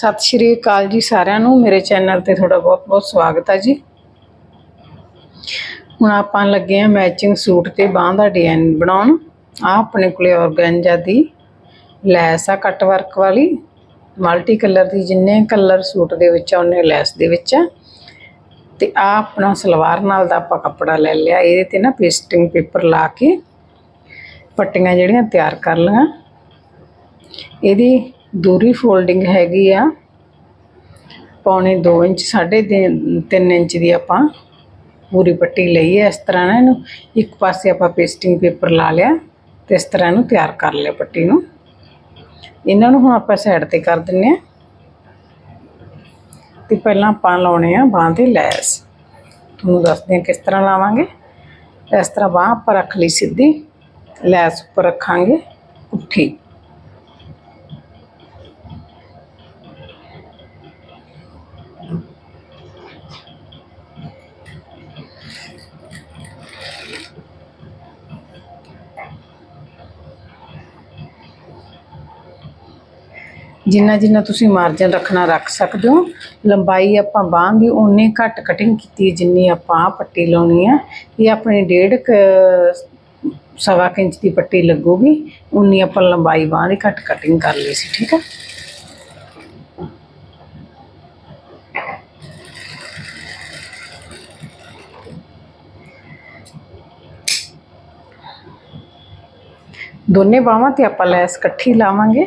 ਸਤਿ ਸ਼੍ਰੀ ਅਕਾਲ ਜੀ ਸਾਰਿਆਂ ਨੂੰ। ਮੇਰੇ ਚੈਨਲ ਤੇ ਤੁਹਾਡਾ ਬਹੁਤ-ਬਹੁਤ ਸਵਾਗਤ ਹੈ ਜੀ। ਹੁਣ ਆਪਾਂ ਲੱਗੇ ਆ ਮੈਚਿੰਗ ਸੂਟ ਤੇ ਬਾਹਾਂ ਦਾ ਡਿਜ਼ਾਈਨ ਬਣਾਉਣ। ਆ ਆਪਣੇ ਕੋਲੇ ਔਰਗੈਂਜਾ ਦੀ ਲੈਸ ਆ ਕੱਟ ਵਰਕ ਵਾਲੀ। ਮਲਟੀ ਕਲਰ ਦੀ ਜਿੰਨੇ ਕਲਰ ਸੂਟ ਦੇ ਵਿੱਚ ਆ, ਉਹਨੇ ਲੈਸ ਦੇ ਵਿੱਚ ਆ। ਤੇ ਆ ਆਪਣਾ ਸਲਵਾਰ ਨਾਲ ਦਾ ਆਪਾਂ ਕੱਪੜਾ ਲੈ ਲਿਆ। ਇਹਦੇ ਤੇ ਨਾ ਪੇਸਟਿੰਗ ਪੇਪਰ ਲਾ ਕੇ ਪੱਟੀਆਂ ਜਿਹੜੀਆਂ ਤਿਆਰ ਕਰ ਲਈਆਂ। ਇਹਦੀ ਦੂਰੀ ਫੋਲਡਿੰਗ ਹੈਗੀ ਆ। ਪੌਣੇ 2 ਇੰਚ 3.5 ਇੰਚ ਦੀ ਆਪਾਂ ਪੂਰੀ ਪੱਟੀ ਲਈ ਹੈ ਇਸ ਤਰ੍ਹਾਂ ਨਾ ਇਹਨੂੰ ਇੱਕ ਪਾਸੇ ਆਪਾਂ ਪੇਸਟਿੰਗ ਪੇਪਰ ਲਾ ਲਿਆ ਤੇ ਇਸ ਤਰ੍ਹਾਂ ਇਹਨੂੰ ਤਿਆਰ ਕਰ ਲਿਆ ਪੱਟੀ ਨੂੰ। ਇਹਨਾਂ ਨੂੰ ਹੁਣ ਆਪਾਂ ਸਾਈਡ ਤੇ ਕਰ ਦਿੰਨੇ ਆ। ਤੇ ਪਹਿਲਾਂ ਆਪਾਂ ਲਾਉਣੇ ਆ ਬਾਂਹ ਤੇ ਲੈਸ। ਤੁਹਾਨੂੰ ਦੱਸਦੇ ਆ ਕਿਸ ਤਰ੍ਹਾਂ ਲਾਵਾਂਗੇ। ਇਸ ਤਰ੍ਹਾਂ ਬਾਂਹ ਆਪਾਂ ਰੱਖ ਲਈ ਸਿੱਧੀ। ਲੈਸ ਉੱਪਰ ਰੱਖਾਂਗੇ। ਪੁੱਠੀ ਜਿੰਨਾ ਜਿੰਨਾ ਤੁਸੀਂ ਮਾਰਜਨ ਰੱਖਣਾ ਰੱਖ ਸਕਦੇ ਹੋ, ਲੰਬਾਈ ਆਪਾਂ ਬਾਂਹ ਦੀ ਉਨੀ ਘੱਟ ਕਟਿੰਗ ਕੀਤੀ ਜਿੰਨੀ ਆਪਾਂ ਆਹ ਪੱਟੀ ਲਾਉਣੀ ਆ। ਇਹ ਆਪਣੀ ਡੇਢ ਸਵਾ ਕੁ ਇੰਚ ਦੀ ਪੱਟੀ ਲੱਗੂਗੀ ਉਨੀ ਆਪਾਂ ਲੰਬਾਈ ਬਾਂਹ ਦੀ ਘੱਟ ਕਟਿੰਗ ਕਰ ਲਈ ਸੀ, ਠੀਕ ਹੈ ਦੋਨੇ ਬਾਹਾਂ ਤੇ ਆਪਾਂ ਲੈਸ ਇਕੱਠੀ ਲਾਵਾਂਗੇ।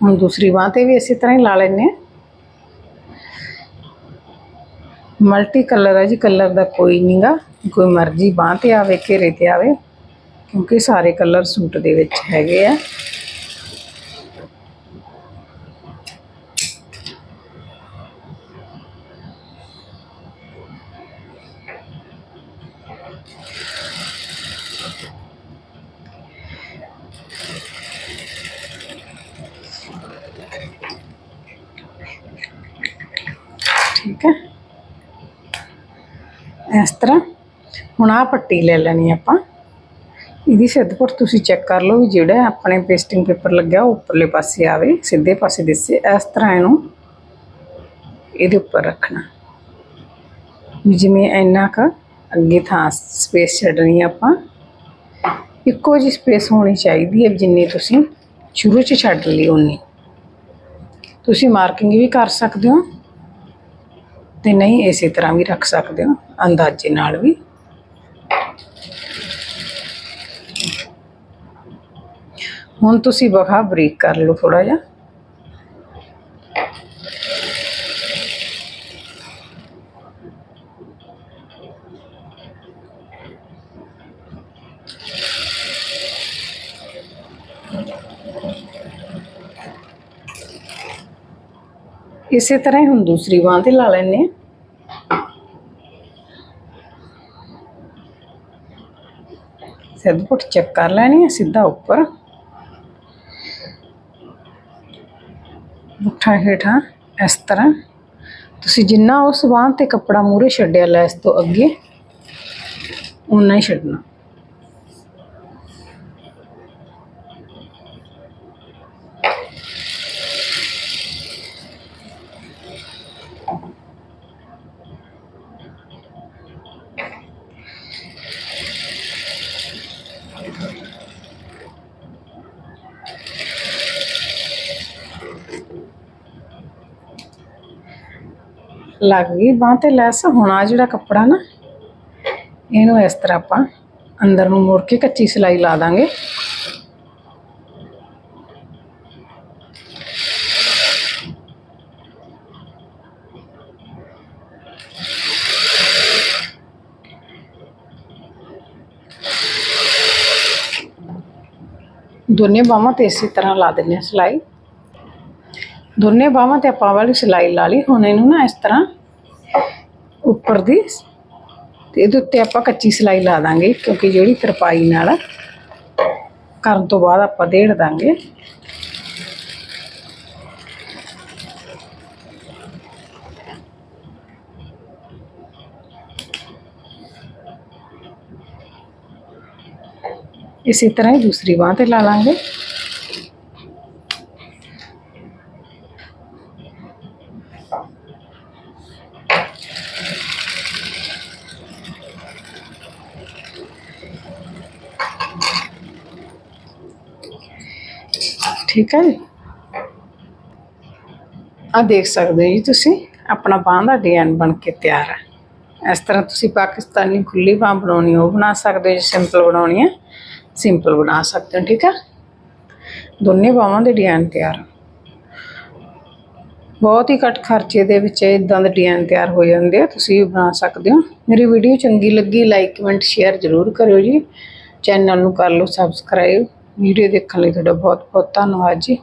ਹੁਣ ਦੂਸਰੀ ਬਾਂਹ ਤੇ ਵੀ ਇਸੇ ਤਰ੍ਹਾਂ ਹੀ ਲਾ ਲੈਨੇ ਆ ਮਲਟੀ ਕਲਰ ਹੈ ਜੀ ਕਲਰ ਦਾ ਕੋਈ ਨਹੀਂਗਾ ਕੋਈ ਮਰਜ਼ੀ ਬਾਂਹ ਤੇ ਆਵੇ ਘੇਰੇ ਤੇ ਆਵੇ, ਕਿਉਂਕਿ ਸਾਰੇ ਕਲਰ ਸੂਟ ਦੇ ਵਿੱਚ ਹੈਗੇ ਆ ਠੀਕ ਹੈ ਇਸ ਤਰ੍ਹਾਂ। ਹੁਣ ਆਹ ਪੱਟੀ ਲੈ ਲੈਣੀ ਆਪਾਂ। ਇਹਦੀ ਸਿੱਧਪੁਰ ਤੁਸੀਂ ਚੈੱਕ ਕਰ ਲਓ ਵੀ ਜਿਹੜਾ ਆਪਣੇ ਪੇਸਟਿੰਗ ਪੇਪਰ ਲੱਗਿਆ ਉਹ ਉੱਪਰਲੇ ਪਾਸੇ ਆਵੇ, ਸਿੱਧੇ ਪਾਸੇ ਦਿਸੇ। ਇਸ ਤਰ੍ਹਾਂ ਇਹਨੂੰ ਇਹਦੇ ਉੱਪਰ ਰੱਖਣਾ। ਵੀ ਜਿਵੇਂ ਇੰਨਾ ਕ ਅੱਗੇ ਥਾਂ ਸਪੇਸ ਛੱਡਣੀ ਆਪਾਂ। ਇੱਕੋ ਜਿਹੀ ਸਪੇਸ ਹੋਣੀ ਚਾਹੀਦੀ ਹੈ ਜਿੰਨੀ ਤੁਸੀਂ ਸ਼ੁਰੂ 'ਚ ਛੱਡ ਲਈ ਉਨੀ ਤੁਸੀਂ ਮਾਰਕਿੰਗ ਵੀ ਕਰ ਸਕਦੇ ਹੋ। ਤੇ ਨਹੀਂ ਇਸੇ ਤਰ੍ਹਾਂ ਵੀ ਰੱਖ ਸਕਦੇ ਹੋ, ਅੰਦਾਜ਼ੇ ਨਾਲ ਵੀ। ਹੁਣ ਤੁਸੀਂ ਬਖਾ ਬਰੀਕ ਕਰ ਲਓ ਥੋੜਾ ਜਿਹਾ। ਇਸੇ ਤਰ੍ਹਾਂ ਹੀ ਹੁਣ ਦੂਸਰੀ ਬਾਂਹ ਤੇ ਲਾ ਲੈਣੇ ਆ ਸਿੱਧ ਪੁੱਟ ਚੈੱਕ ਕਰ ਲੈਣੀ ਹੈ ਸਿੱਧਾ ਉੱਪਰ। ਮੁੱਠਾ ਹੇਠਾਂ, ਇਸ ਤਰ੍ਹਾਂ। ਤੁਸੀਂ ਜਿੰਨਾ ਉਸ ਬਾਂਹ ਤੇ ਕੱਪੜਾ ਮੂਰੇ ਛੱਡਿਆ ਲੈਸ ਤੋਂ ਅੱਗੇ ਉਨਾ ਹੀ ਛੱਡਣਾ। ਲੱਗ ਗਈ, ਬਾਂਹ ਤੇ ਲੈਸ, ਹੁਣ ਆ ਜਿਹੜਾ ਕੱਪੜਾ ਨਾ, ਇਹਨੂੰ ਇਸ ਤਰ੍ਹਾਂ ਆਪਾਂ ਅੰਦਰ ਨੂੰ ਮੋੜ ਕੇ ਕੱਚੀ ਸਿਲਾਈ ਲਾ ਦਾਂਗੇ। ਦੋਨੇ ਬਾਹਾਂ ਤੇ ਇਸੇ ਤਰ੍ਹਾਂ ਲਾ ਦਿੰਦੇ ਹਾਂ ਸਿਲਾਈ। ਦੋਨੇ ਬਾਹਾਂ ਤੇ ਆਪਾਂ ਵਾਲੀ ਸਿਲਾਈ ਲਾ ਲਈ। ਹੁਣ ਇਹਨੂੰ ਨਾ ਇਸ ਤਰ੍ਹਾਂ ਉੱਪਰ ਦੀ ਤੇ ਇਹਦੇ ਉੱਤੇ ਆਪਾਂ ਕੱਚੀ ਸਿਲਾਈ ਲਾ ਦਾਂਗੇ ਕਿਉਂਕਿ ਜਿਹੜੀ ਤਰਪਾਈ ਨਾਲ ਕਰਨ ਤੋਂ ਬਾਅਦ ਆਪਾਂ ਦੇੜ ਦਾਂਗੇ। ਇਸੇ ਤਰ੍ਹਾਂ ਹੀ ਦੂਸਰੀ ਬਾਹ ਤੇ ਲਾ ਲਾਂਗੇ। ਠੀਕ ਹੈ ਆ ਦੇਖ ਸਕਦੇ ਹੋ ਜੀ ਤੁਸੀਂ, ਆਪਣਾ ਬਾਹ ਦਾ ਡਿਜ਼ਾਈਨ ਬਣ ਕੇ ਤਿਆਰ ਹੈ। ਇਸ ਤਰ੍ਹਾਂ ਤੁਸੀਂ ਪਾਕਿਸਤਾਨੀ ਖੁੱਲੀ ਬਾਹ ਬਣਾਉਣੀ, ਉਹ ਬਣਾ ਸਕਦੇ ਹੋ ਜੇ, ਸਿੰਪਲ ਬਣਾਉਣੀ ਹੈ। ਸਿੰਪਲ ਬਣਾ ਸਕਦੇ ਹੋ, ਠੀਕ ਹੈ? ਦੋਨੇ ਬਾਹਾਂ ਦੇ ਡਿਜ਼ਾਈਨ ਤਿਆਰ ਬਹੁਤ ਹੀ ਘੱਟ ਖਰਚੇ ਦੇ ਵਿੱਚ ਇਦਾਂ ਦੇ ਡਿਜ਼ਾਈਨ ਤਿਆਰ ਹੋ ਜਾਂਦੇ ਆ, ਤੁਸੀਂ ਵੀ ਬਣਾ ਸਕਦੇ ਹੋ। ਮੇਰੀ ਵੀਡੀਓ ਚੰਗੀ ਲੱਗੀ ਲਾਈਕ ਕਮੈਂਟ ਸ਼ੇਅਰ ਜ਼ਰੂਰ ਕਰਿਓ ਜੀ। ਚੈਨਲ ਨੂੰ ਕਰ ਲਓ ਸਬਸਕ੍ਰਾਈਬ ਵੀਡੀਓ ਦੇਖਣ ਲਈ ਤੁਹਾਡਾ ਬਹੁਤ ਬਹੁਤ ਧੰਨਵਾਦ ਜੀ।